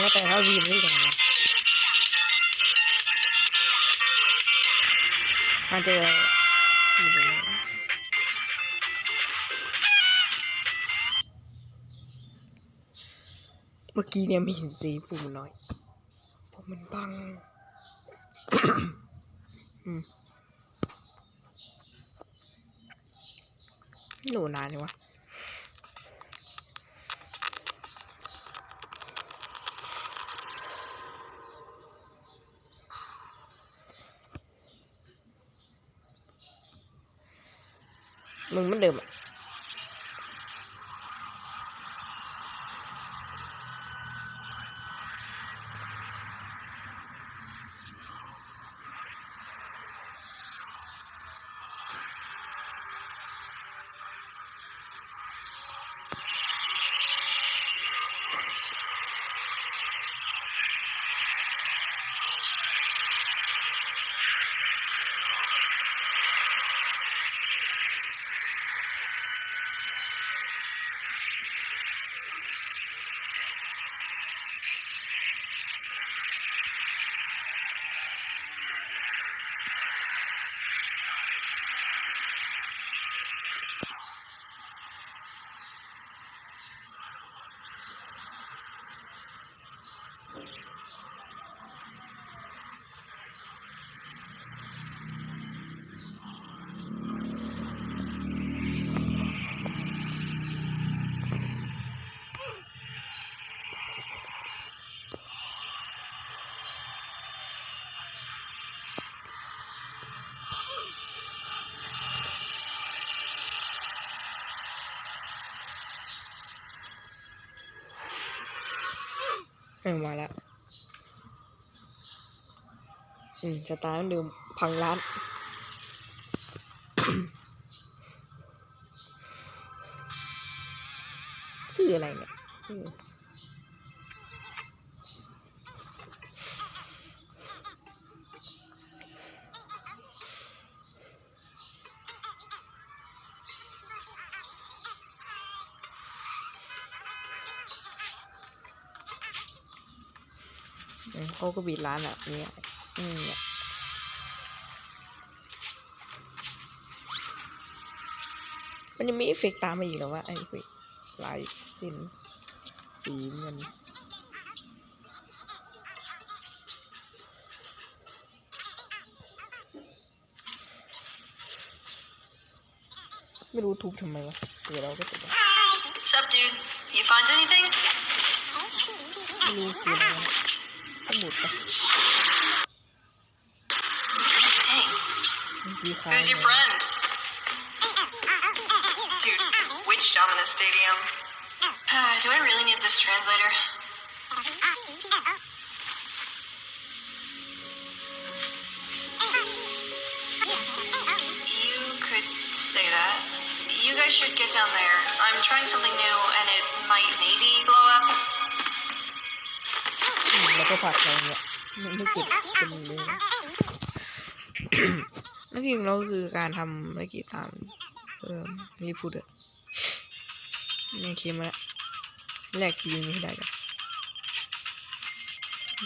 ว่าแต่ถ้าวีมได้ยังไงมันจอเมื่อกี้เนี่ยไม่เห็นสีปุ่มนน้อยเพราะมันบังอืมโหลนานเลยวะ มึงมันเดิมอะ เออมาแล้วอืมสตาร์มันเดิมพังร้านซื้ออะไรเนี่ย เอออืมเขาก็บีดร้านอะเนี่ยอืมเนี่ยมันยังมีเอฟเฟกต์ตามมาอีกเหรอวะไอ้เว้ยลายเส้นสีเงินไม่รู้ทุบทำไมวะเดี๋ยวเราก็จะ Sup, dude? You find anything? ไม่รู้คืออะไร luta. Behind Who's your friend? Dude, which Domina Stadium? Uh, do I really need this translator? You could say that. You guys should get down there. I'm trying something new and it might maybe blow แล้วก็ผัดอะไรเนี่ยไม่ไม่เก็บเป็นเลยนะหน้าที่ของเราคือการทำไม่กี่ตามเออนี่พูดเลยนี่เคมาแล้วแลกยิงให้ได้กัน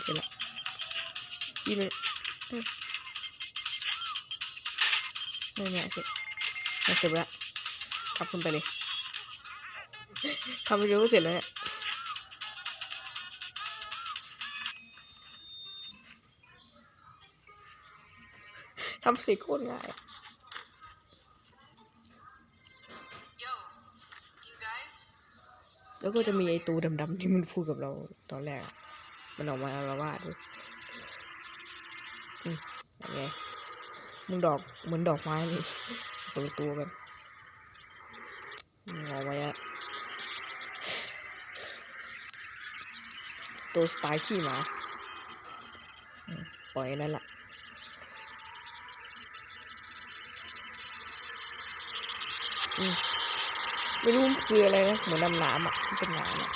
เสร็จละยิงเลยเนี่ยเนี่ยเสร็จเสร็จแล้วขับขึ้นไปเลยทำไปเดียวก็เสร็จแล้วเนี่ย ทำสีโคตรง่ายแล้วก็จะมีไอ้ตัวดำๆที่มันพูดกับเราตอนแรก มันออกมาอาละวาดด้วยอืมยังไงมึงดอกเหมือนดอกไม้เลยคนละตัวกันออกมาอะตัวสไตล์ขี้หมา ปล่อยนั่นแหละอืม ไม่รู้มันคืออะไรนะ เหมือนน้ำน้ำอะเป็นน้ำอะ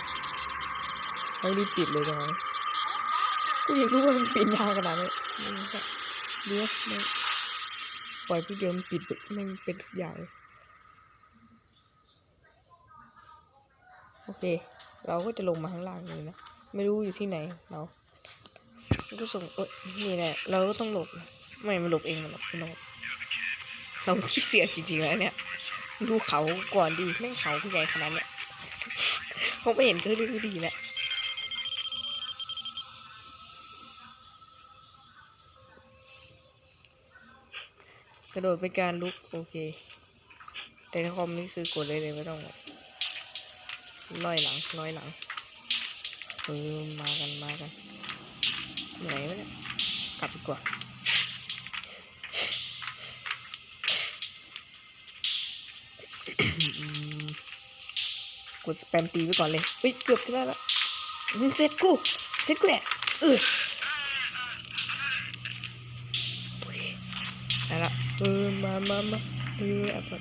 เรารีบปิดเลยจังเลยกูอยากรู้ว่ามันปิดยาวขนาดนี้มันเลี้ยวปล่อยพี่เดียวมันปิดม่งเป็นทุกอย่างเลยโอเค เราก็จะลงมาข้างล่างนี้นะ ไม่รู้อยู่ที่ไหนเราก็ส่งเอ้ยนี่แหละ เราก็ต้องหลบ ไม่มันหลบเองมันหลบไม่หลบเราขี้เสียจริงๆแล้วเนี่ย ดูเขาก่อนดีแม่งเขาผู้ใหญ่ขนาดเนี้ยเขาไม่เห็นก็เรื่อดีแหละกระโดดเป็นการลุกโอเค แต่ในคอมนี่คือกดเลยเลยไม่ต้องลอยหลังลอยหลังเออมากันมากันไหนวะเนี่ยกลับดีกว่า กดสแปมตีไว้ก่อนเลยเฮ้ยเกือบจะได้แล้วเสร็จกูเสร็จกูแหละเอออเคได้ละเออมามามาเออแอบก่อน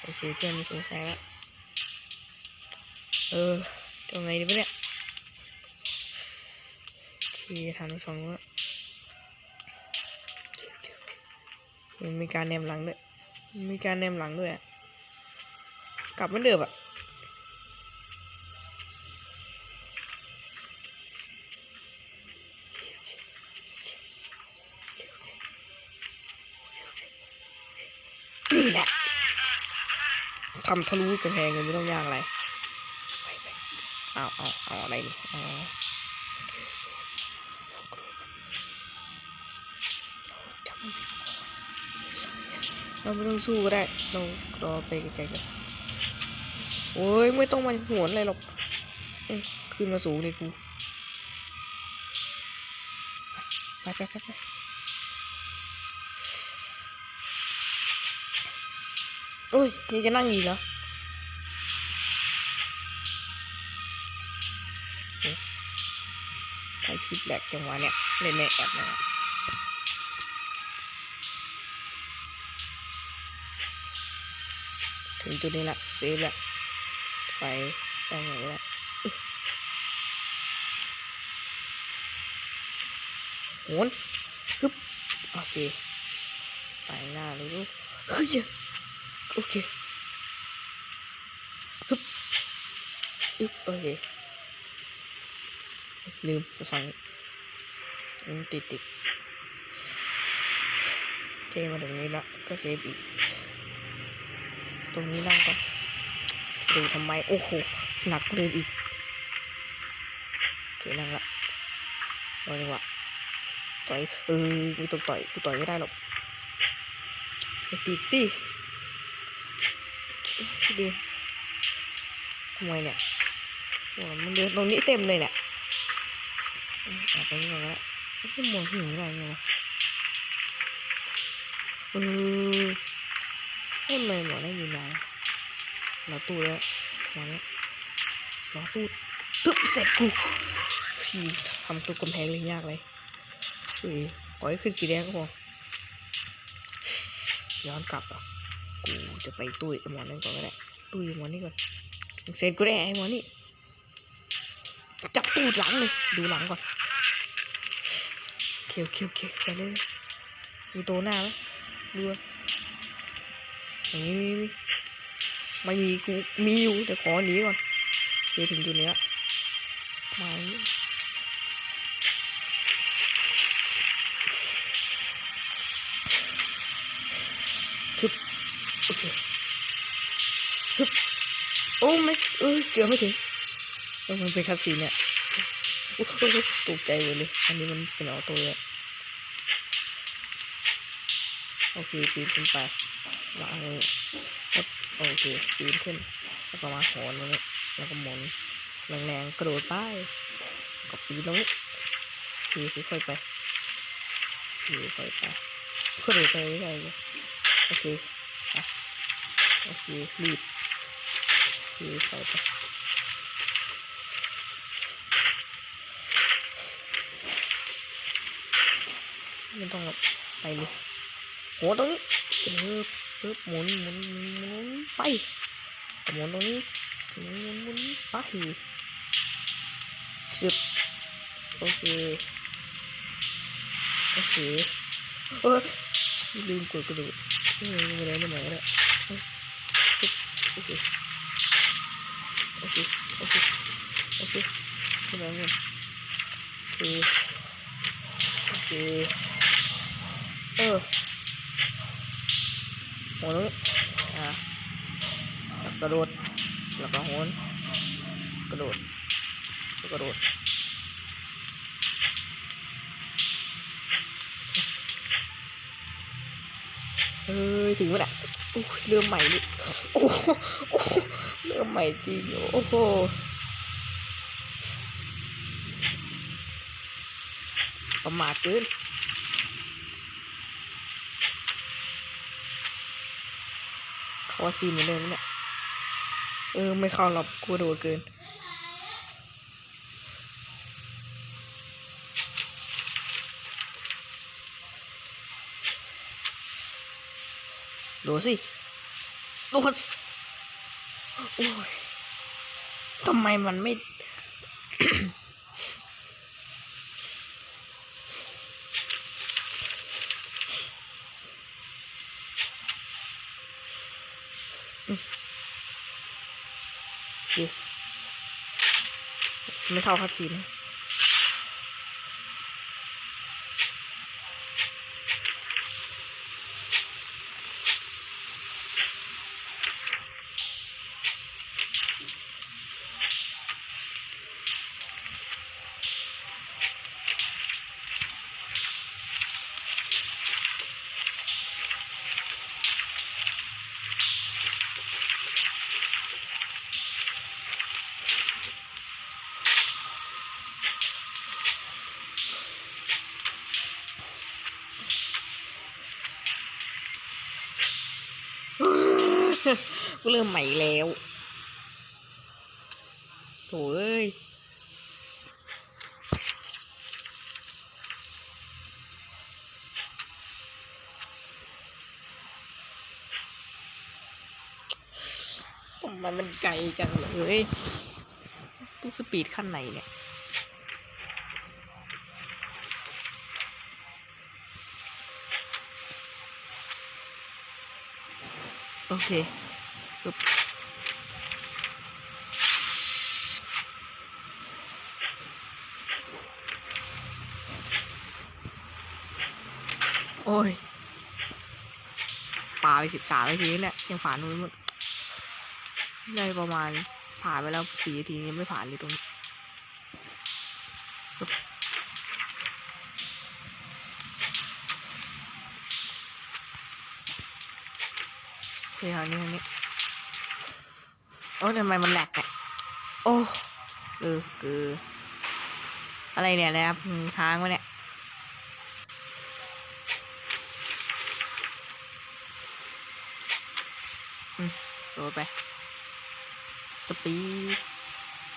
โอเคเพื่อนไม่สงสัยละเออทำไงดีวะเนี่ยโอเคทำทั้งสองแล้ มันมีการแนมหลังด้วย มีการแนมหลังด้วยกลับเหมันเดิมอะนี่แหละทำทะลุกำแพงเลยไม่ต้องยากอะไร เอาเอาเอาอะไรนี่เอ เราไม่ต้องสู้ก็ได้เรารอไปไกลๆกันโอ้ยไม่ต้องมาหวนอะไรหรอกอขึ้นมาสูงเลยกูไปไปไปไปโอ้ยยังจะนั่งอีกเหรอถ่ายคลิปแหลกจังหวะเนี่ยเล่นในแอปนะ ถึงจุดนี้ละเซฟละไปไปไหนละโหนฮึบโอเค ไปหน้าเลยลูกเฮ้ยโอเคฮึบฮึบโอเค ลืมไปฟังติดติดเคมาถึงนี้ละก็เซฟอีก ตรงนี้นั่งก่อนจะดูทำไม โอ้โห หนักเลยอีกโอเคนั่งละรอจังหวะต่อยเออไม่ต้องต่อยกูต่อยไม่ได้หรอกติดสิดีทำไมเนี่ยโอ้มันเดินตรงนี้เต็มเลยเนี่ยอืมแอบไปนี่ก่อนละไม่มองหิวอะไรเงี้ยวะเออ ทำไมหมอได้ยินนะเราตู้แล้วทำไมเนี่ยเราตู้ตึ๊บเสร็จกูพี่ทำตัวกำแพงเลยยากเลยเฮ้ยปล่อให้ขึ้นสีแดงก็พอย้อนกลับอะกูจะไปตู้อ้หมอนั่นก่อนก็ได้ตู้อ้หมอนี่ก่อนเสร็จกูได้ไอ้หมอนี่จับตู้หลังเลยดูหลังก่อนโอเคโอเคโอเคไปเลยมีตัวหน้าไหมดู มีมีมีไม่มีกูมีอยู่แต่ขอหนีก่อนเคถึงจุดนี้ละมาอย่างนี้ชึบโอเคฮึบโอ้ไม่เอ้ยเกือบไม่ถึงเออมันเป็นคัสซีนเนี่ยโอ้ตกใจหมดเลย อันนี้มันเป็นออโต้เลยโอเคปีนขึ้นไป วางนี้ปึ๊บโอเคปีนขึ้น แล้วก็มาโหนตรงนี้แล้วก็หมุนแรงๆกระโดดไปก็ปีนตรงนี้ปีนค่อยๆไปปีนค่อยไปกระโดดไปเรื่อยๆโอเคอะโอเครีบปีนค่อยไปไม่ต้องไปเลยโหนตรงนี้เออ ปึ๊บหมุนหมุนหมุนหมุนไปหมุนตรงนี้หมุนหมุนหมุนไปสิบโอเคโอเคเออลืมกดกระดูกเออไม่ได้ไม่ไหนแล้วโอเคโอเคโอเคโอเคขึ้นมาเงินโอเคโอเคเออ หนตรงนี้อะกระโดดแล้วก็โหนกระโดดกระโดดเอ้ยถึงแล้วแหละโอ้เริ่มใหม่ดิโอ้โอ้โเริ่มใหม่จริงโอ้โหประมาทเกิน เขาว่าซีนเหมือนเดิมเนี่ยเออ ไม่เข้าหรอกกลัวโดดเกิน โดดสิ โดดโอ้ยทำไมมันไม่ ไม่เข้าคัดซีน กูเริ่มใหม่แล้วโถเอ้ยทำไมมันไกลจังเลยตู้สปีดขั้นไหนเนี่ยโอเค ปึ๊บโอ้ยป่าไปสิบสามนาทีเนี่ยยังผ่านนู้นหมดได้ประมาณผ่านไปแล้วสี่นาทียังไม่ผ่านเลยตรงนี้ปึ๊บโอเคทางนี้ทางนี้ อ้ทำไมมันแหลกเนี่ยโอ้เออคือ อะไรเนี่ยนะครับอืมค้างวะเนี่ยอืมโดดไป สปี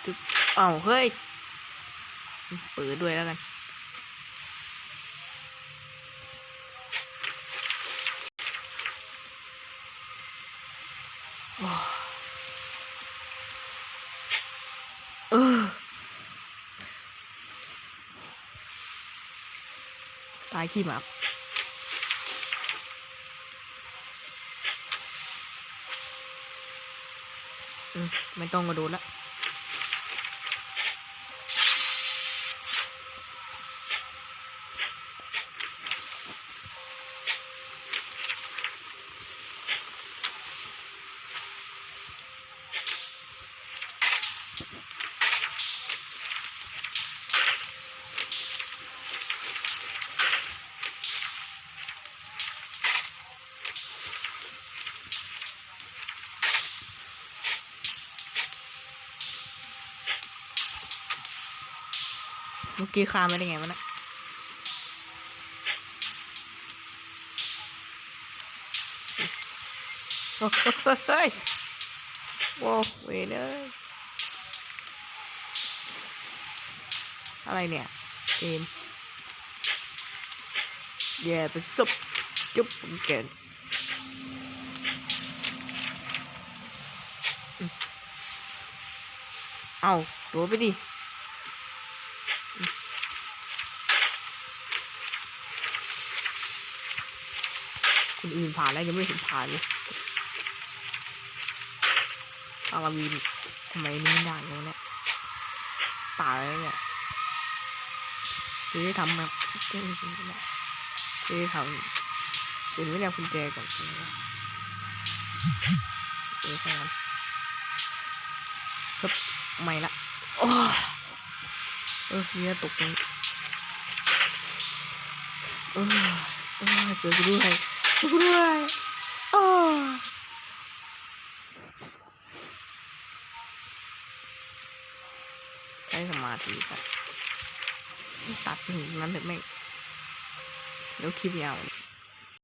ดเอ้าเฮ้ย เปิดด้วยแล้วกัน โอ้เออ ตาย ขี้หมาไม่ต้องกระโดดละ เมื่อกี้คามไม่ได้ไงมันนะโอ้เฮ้ยโว้เวเนยอะไรเนี่ยเกมแย่ไปสุบจุ๊บเก่งเอาโดดไปดิ คนอื่นผ่านแล้วยังไม่ถึงผ่านเลยอาราวินทำไมนี่มันยากอย่างเนี้ยป่าแล้วเนี่ยจะได้ทำแบบเจ๊จริงๆเนี่ยจะได้ทำเดี๋ยวไม่ได้กุญแจก่อนนะเอ๊ะช่างมันครับไม่ละโอ้เออเนี่ยตกตรงนี้เออเออเสือกูด้วย กูด้วยอ้ใช้สมาธิครับตัดหนึ่งนั้นเถอไม่แล้วคลิปยาว